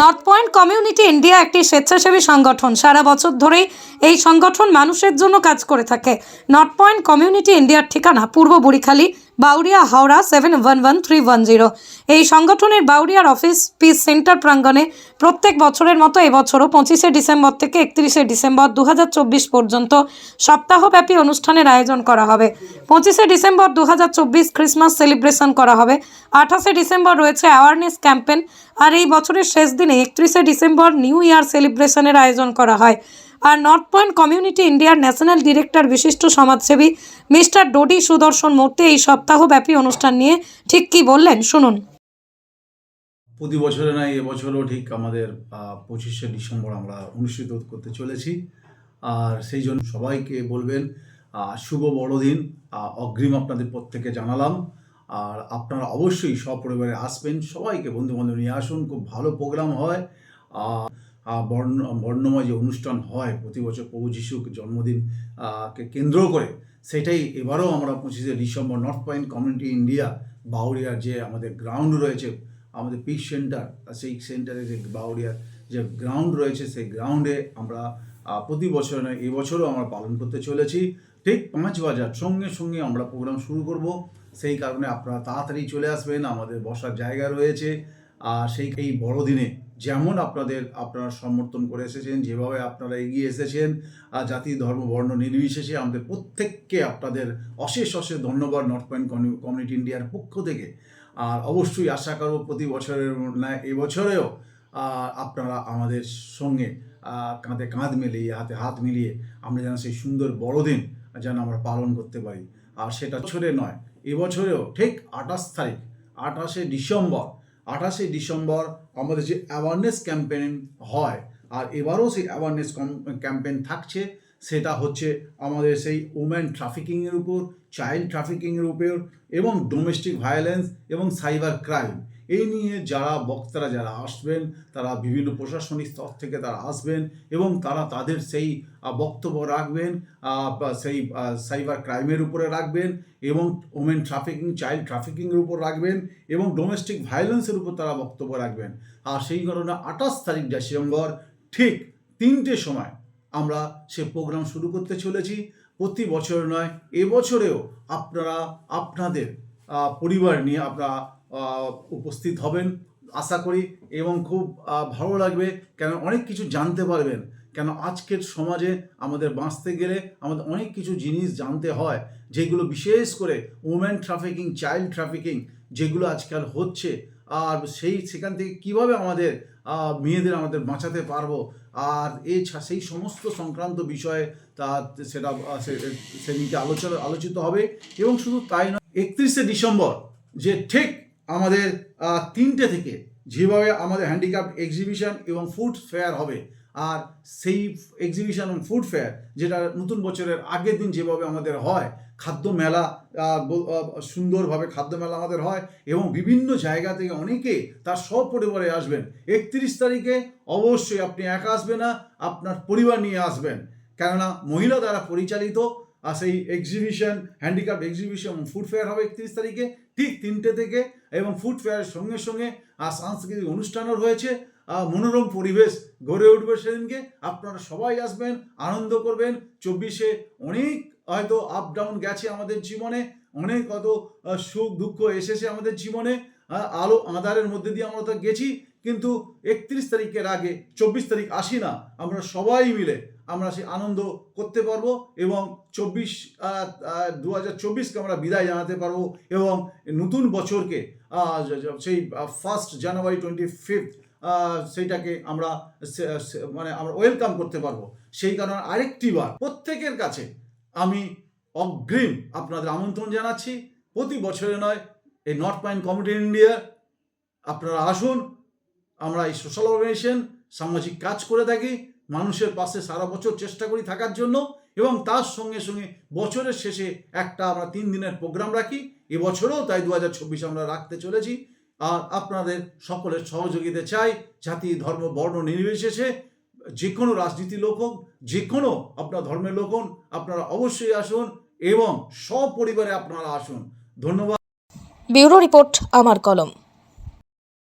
North point community India একটি স্বেচ্ছাসেবী সংগঠন। সারা বছর ধরেই এই সংগঠন মানুষের জন্য কাজ করে থাকে। নর্থ পয়েন্ট কমিউনিটি ইন্ডিয়ার ঠিকানা পূর্ব Burikhali Bauria Howrah seven one one three one zero এই সংগঠনের বাউরিয়ার অফিস পিস সেন্টার প্রাঙ্গণে প্রত্যেক বছরের মতো এবছরও পঁচিশে ডিসেম্বর থেকে একত্রিশে ডিসেম্বর দু হাজার চব্বিশ পর্যন্ত সপ্তাহব্যাপী অনুষ্ঠানের আয়োজন করা হবে। পঁচিশে ডিসেম্বর দু হাজার চব্বিশ ক্রিসমাস সেলিব্রেশন করা হবে। আঠাশে ডিসেম্বর রয়েছে অ্যাওয়ারনেস ক্যাম্পেন আর এই বছরের শেষ দিনে একত্রিশে ডিসেম্বর নিউ ইয়ার সেলিব্রেশনের আয়োজন করা হয়। আর নর্থ পয়েন্ট কমিউনিটি ইন্ডিয়ার ন্যাশনাল ডিরেক্টর বিশিষ্ট সমাজসেবী মিস্টার ডোডি সুদর্শন মূর্তি এই সপ্তাহব্যাপী অনুষ্ঠান নিয়ে ঠিক কী বললেন? শুনুন। প্রতি বছরে নয় এবছরও ঠিক আমাদের পঁচিশে ডিসেম্বর আমরা অনুষ্ঠিত করতে চলেছি। আর সেই জন্য সবাইকে বলবেন শুভ বড়দিন। অগ্রিম আপনাদের প্রত্যেকে জানালাম। আর আপনারা অবশ্যই সপরিবারে আসবেন। সবাইকে বন্ধু বান্ধব নিয়ে আসুন। খুব ভালো প্রোগ্রাম হয়। আহ, বর্ণ, বর্ণময় যে অনুষ্ঠান হয় প্রতি বছর প্রভু যিশু জন্মদিন কে কেন্দ্র করে, সেটাই এবারও আমরা পঁচিশে December north point community India বাউরিয়ার যে আমাদের গ্রাউন্ড রয়েছে, আমাদের পিস সেন্টার সেই সেন্টারে যে বাউরিয়ার যে গ্রাউন্ড রয়েছে, সেই গ্রাউন্ডে আমরা প্রতি বছর নয় এবছরও আমরা পালন করতে চলেছি। ঠিক পাঁচ বাজার, সঙ্গে সঙ্গে আমরা প্রোগ্রাম শুরু করব। সেই কারণে আপনারা তাড়াতাড়ি চলে আসবেন, আমাদের বসার জায়গা রয়েছে। আর সেই এই বড়দিনে যেমন আপনাদের আপনারা সমর্থন করে এসেছেন, যেভাবে আপনারা এগিয়ে এসেছেন জাতি, ধর্ম, বর্ণ নির্বিশেষে আমাদের প্রত্যেককে আপনাদের অশেষ অশেষ ধন্যবাদ নর্থ পয়েন্ট কমিউনিটি ইন্ডিয়ার পক্ষ থেকে। আর অবশ্যই আশা করব প্রতি বছরের ন্যায় এবছরেও আপনারা আমাদের সঙ্গে কাঁধে কাঁধ মিলিয়ে, হাতে হাত মিলিয়ে আমরা যেন সেই সুন্দর বড়দিন যেন আমরা পালন করতে পারি। আর সেটা বছরে নয় এবছরেও ঠিক আঠাশ তারিখ, আঠাশে ডিসেম্বর আঠাশে ডিসেম্বর আমাদের যে অ্যাওয়ারনেস ক্যাম্পেইন হয়, আর এবারও সেই অ্যাওয়ারনেস ক্যাম্পেন থাকছে, সেটা হচ্ছে আমাদের সেই ওম্যান ট্রাফিকিংয়ের উপর চাইল্ড ট্রাফিকিংয়ের উপর এবং ডোমেস্টিক ভায়োলেন্স এবং সাইবার ক্রাইম এই নিয়ে যারা বক্তারা যারা আসবেন, তারা বিভিন্ন প্রশাসনিক স্তর থেকে তারা আসবেন এবং তারা তাদের সেই বক্তব্য রাখবেন সেই সাইবার ক্রাইমের উপরে রাখবেন এবং ওমেন ট্রাফিকিং, চাইল্ড ট্রাফিকিংয়ের উপর রাখবেন এবং ডোমেস্টিক ভায়োলেন্সের উপর তারা বক্তব্য রাখবেন। আর সেই কারণে আঠাশ তারিখ ডিসেম্বর ঠিক তিনটে সময় আমরা সে প্রোগ্রাম শুরু করতে চলেছি। প্রতি বছর নয় এবছরেও আপনারা, আপনাদের পরিবার নিয়ে আপনারা উপস্থিত হবেন। আশা করি এবং খুব ভালো লাগবে কেন অনেক কিছু জানতে পারবেন। কেন আজকের সমাজে আমাদের বাঁচতে গেলে আমাদের অনেক কিছু জিনিস জানতে হয়, যেগুলো বিশেষ করে ওমেন ট্রাফিকিং চাইল্ড ট্রাফিকিং যেগুলো আজকাল হচ্ছে। আর সেই, সেখান থেকে কীভাবে আমাদের মেয়েদের আমাদের বাঁচাতে পারব। আর ছা- সেই সমস্ত সংক্রান্ত বিষয়ে তা, সেটা সেদিনকে আলোচনা, আলোচিত হবে। এবং শুধু তাই নয়, একত্রিশে ডিসেম্বর যে ঠিক আমাদের তিনটে থেকে যেভাবে আমাদের হ্যান্ডিক্যাপ এক্সিবিশন এবং ফুড ফেয়ার হবে। আর সেই এক্সিবিশন এবং ফুড ফেয়ার যেটা নতুন বছরের আগের দিন যেভাবে আমাদের হয়, খাদ্য মেলা সুন্দরভাবে খাদ্য মেলা আমাদের হয় এবং বিভিন্ন জায়গা থেকে অনেকে তার সপরিবারে আসবেন। একত্রিশ তারিখে অবশ্যই আপনি একা আসবেন না, আপনার পরিবার নিয়ে আসবেন। কেননা মহিলা দ্বারা পরিচালিত আর সেই exhibition handicap exhibition food fair হবে একত্রিশ তারিখে, ঠিক তিনটে থেকে এবং ফুড ফেয়ারের সঙ্গে সঙ্গে আর সাংস্কৃতিক অনুষ্ঠানও রয়েছে। মনোরম পরিবেশ গড়ে উঠবে সেদিনকে। আপনারা সবাই আসবেন, আনন্দ করবেন। চব্বিশে অনেক হয়তো আপ ডাউন গেছে আমাদের জীবনে, অনেক হয়তো সুখ দুঃখ এসেছে আমাদের জীবনে। আলো আঁধারের মধ্যে দিয়ে আমরা তো গেছি। কিন্তু একত্রিশ তারিখের আগে, চব্বিশ তারিখ আসি না, আমরা সবাই মিলে আমরা সেই আনন্দ করতে পারব এবং চব্বিশ দু হাজার চব্বিশকে আমরা বিদায় জানাতে পারব এবং নতুন বছরকে সেই ফার্স্ট জানুয়ারি টোয়েন্টি ফিফথ সেইটাকে আমরা মানে আমরা ওয়েলকাম করতে পারব। সেই কারণে আরেকটি বার প্রত্যেকের কাছে আমি অগ্রিম আপনাদের আমন্ত্রণ জানাচ্ছি। প্রতি বছরে নয়, এই নর্থ পয়েন্ট কমিটি ইন্ডিয়া আপনারা আসুন আমরা এই সোশ্যাল অর্গানাইজেশন সামাজিক কাজ করে থাকি, মানুষের পাশে সারা বছর চেষ্টা করি থাকার জন্য এবং তার সঙ্গে সঙ্গে বছরের শেষে একটা আমরা তিন দিনের প্রোগ্রাম রাখি। এবছরেও তাই দু হাজার চব্বিশ আমরা রাখতে চলেছি। আর আপনাদের সকলের সহযোগিতা চাই, জাতি, ধর্ম, বর্ণ নির্বিশেষে যে কোনো রাজনীতি লোক হোক, যে কোনো আপনার ধর্মের লোক হন আপনারা অবশ্যই আসুন এবং সপরিবারে আপনারা আসুন। ধন্যবাদ। ব্যুরো রিপোর্ট, আমার কলম।